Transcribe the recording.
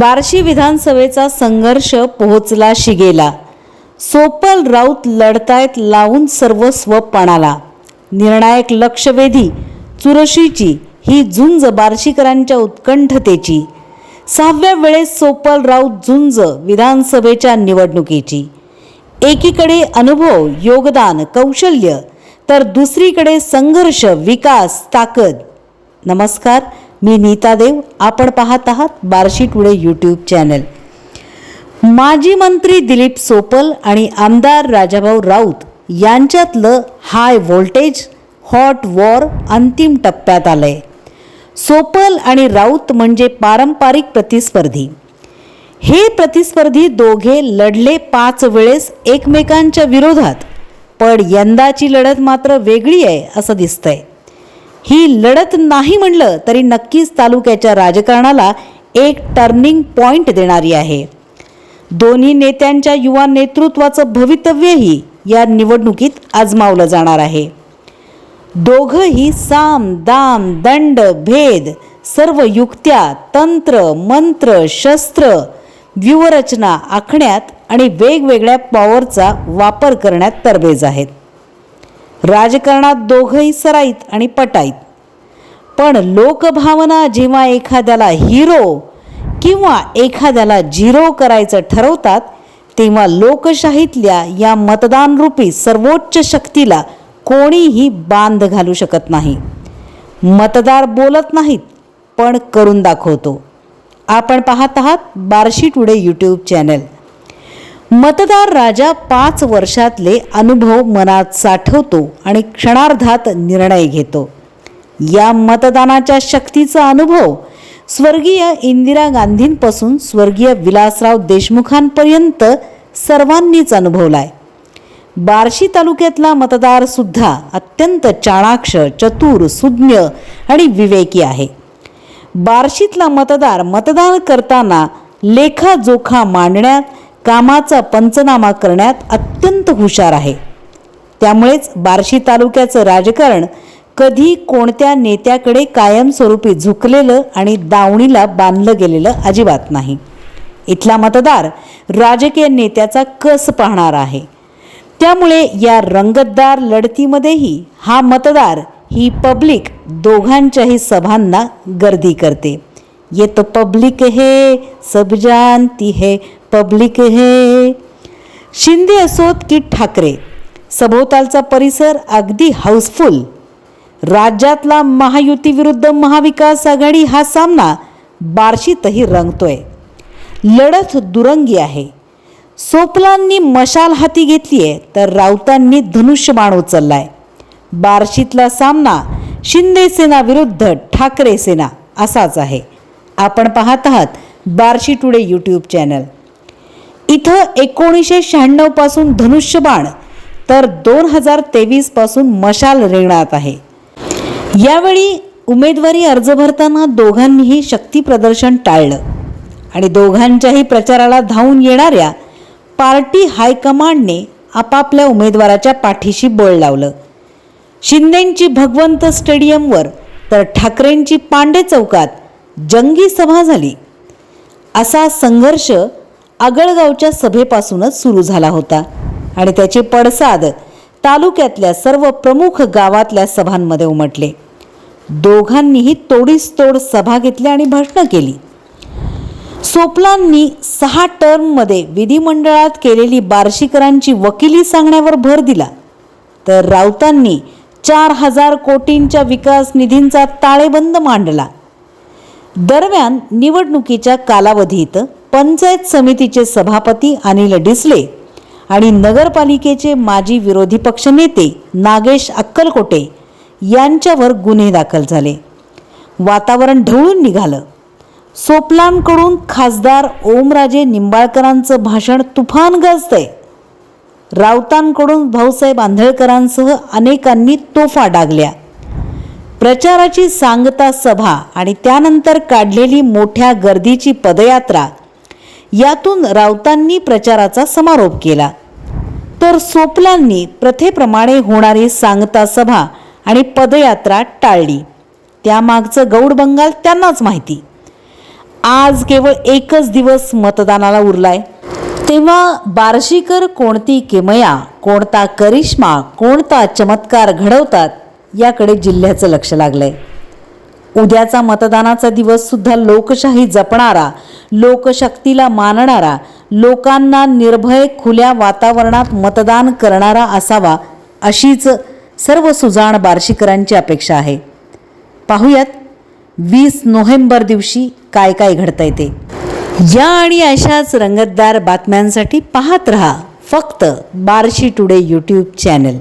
बार्शी विधानसभेचा संघर्ष पोहोचला शिगेला. सोपल राऊत लढतायत लावून सर्वस्व पणाला निर्णायक लक्षवेधी चुरशीची ही झुंज बार्शीकरांच्या उत्कंठतेची. सहाव्या वेळेस सोपल राऊत झुंज विधानसभेच्या निवडणुकीची. एकीकडे अनुभव योगदान कौशल्य तर दुसरीकडे संघर्ष विकास ताकद. नमस्कार मी नीता देव. आपण पाहत आहात बार्शी टुडे यूट्यूब चॅनल माजी मंत्री दिलीप सोपल आणि आमदार राजाभाऊ राऊत यांच्यातलं हाय व्होल्टेज हॉट वॉर अंतिम टप्प्यात आलंय. सोपल आणि राऊत म्हणजे पारंपरिक प्रतिस्पर्धी. हे प्रतिस्पर्धी दोघे लढले पाच वेळेस एकमेकांच्या विरोधात पण यंदाची लढत मात्र वेगळी आहे असं दिसतंय. ही लढत नाही म्हणलं तरी नक्कीच तालुक्याच्या राजकारणाला एक टर्निंग पॉइंट देणारी आहे. दोन्ही नेत्यांच्या युवा नेतृत्वाचं भवितव्यही या निवडणुकीत आजमावलं जाणार आहे. दोघंही साम दाम दंड भेद सर्व युक्त्या तंत्र मंत्र शस्त्र व्यूहरचना आखण्यात आणि वेगवेगळ्या पॉवरचा वापर करण्यात तरबेज आहेत. राजकारणात दोघंही सराईत आणि पटाईत. पण लोकभावना जेव्हा एखाद्याला हिरो किंवा एखाद्याला झिरो करायचं ठरवतात तेव्हा लोकशाहीतल्या या मतदानरूपी सर्वोच्च शक्तीला कोणीही बांध घालू शकत नाही. मतदार बोलत नाहीत पण करून दाखवतो. आपण पाहत आहात बार्शी टुडे यूट्यूब चॅनल. मतदार राजा पाच वर्षातले अनुभव मनात साठवतो आणि क्षणार्धात निर्णय घेतो. या मतदानाच्या शक्तीचा अनुभव स्वर्गीय इंदिरा गांधींपासून स्वर्गीय विलासराव देशमुखांपर्यंत सर्वांनीच अनुभवलाय. बार्शी तालुक्यातला मतदारसुद्धा अत्यंत चाणाक्ष चतुर सुज्ञ आणि विवेकी आहे. बार्शीतला मतदार मतदान करताना लेखाजोखा मांडण्यात कामाचा पंचनामा करण्यात अत्यंत हुशार आहे. त्यामुळेच बार्शी तालुक्याचं राजकारण कधी कोणत्या नेत्याकडे कायमस्वरूपी झुकलेलं आणि दावणीला बांधलं गेलेलं अजिबात नाही. इथला मतदार राजकीय नेत्याचा कस पाहणार आहे? त्यामुळे या रंगतदार लढतीमध्येही हा मतदार ही पब्लिक दोघांच्याही सभांना गर्दी करते. ये तो पब्लिक है सब जानती है पब्लिक है। शिंदे असोत की ठाकरे सभोवतालचा परिसर अगदी हाऊसफुल। राज्यातला महायुती विरुद्ध महाविकास आघाडी हा सामना बार्शीतही रंगतोय। लढत दुरंगी आहे। सोपलांनी मशाल हाती घेतली आहे तर राऊतांनी धनुष्यबाण उचललाय। बार्शीतला सामना शिंदे सेना विरुद्ध ठाकरे सेना असाच आहे। आपण पाहत आहात बार्शी टुडे यूट्यूब चॅनल इथं एकोणीसशे शहाण्णवपासून धनुष्यबाण तर दोन हजार तेवीसपासून मशाल रिंगणात आहे. यावेळी उमेदवारी अर्ज भरताना दोघांनीही शक्ती प्रदर्शन टाळलं. आणि दोघांच्याही प्रचाराला धावून येणाऱ्या पार्टी हायकमांडने आपापल्या उमेदवाराच्या पाठीशी बळ लावलं. शिंदेंची भगवंत स्टेडियमवर तर ठाकरेंची पांडे चौकात जंगी सभा झाली. असा संघर्ष आगळगावच्या सभेपासूनच सुरू झाला होता आणि त्याचे पडसाद तालुक्यातल्या सर्व प्रमुख गावातल्या सभांमध्ये उमटले. दोघांनीही तोडीस तोड सभा घेतल्या आणि भाषणं केली. सोपलांनी सहा टर्ममध्ये विधिमंडळात केलेली बार्शीकरांची वकिली सांगण्यावर भर दिला. तर राऊतांनी चार हजार कोटींच्या विकास निधींचा ताळेबंद मांडला. दरम्यान निवडणुकीच्या कालावधीत पंचायत समितीचे सभापती अनिल डिसले आणि नगरपालिकेचे माजी विरोधी पक्षनेते नागेश अक्कलकोटे यांच्यावर गुन्हे दाखल झाले. वातावरण ढवळून निघालं. सोपलांकडून खासदार ओमराजे निंबाळकरांचं भाषण तुफान गाजतंय. राऊतांकडून भाऊसाहेब आंधळकरांसह अनेकांनी तोफा डागल्या. प्रचाराची सांगता सभा आणि त्यानंतर काढलेली मोठ्या गर्दीची पदयात्रा यातून राऊतांनी प्रचाराचा समारोप केला. तर सोपलांनी प्रथेप्रमाणे होणारी सांगता सभा आणि पदयात्रा टाळली. त्यामागचं गौड बंगाल त्यांनाच माहिती. आज केवळ एकच दिवस मतदानाला उरलाय. तेव्हा बार्शीकर कोणती किमया कोणता करिश्मा कोणता चमत्कार घडवतात याकडे जिल्ह्याचं लक्ष लागलंय. उद्याचा मतदानाचा दिवससुद्धा लोकशाही जपणारा लोकशक्तीला मानणारा लोकांना निर्भय खुल्या वातावरणात मतदान करणारा असावा अशीच सर्व सुजाण बार्शीकरांची अपेक्षा आहे. पाहूयात वीस नोव्हेंबर दिवशी काय काय घडतंय ते. या आणि अशाच रंगतदार बातम्यांसाठी पाहत रहा फक्त बार्शी टुडे यूट्यूब चॅनल.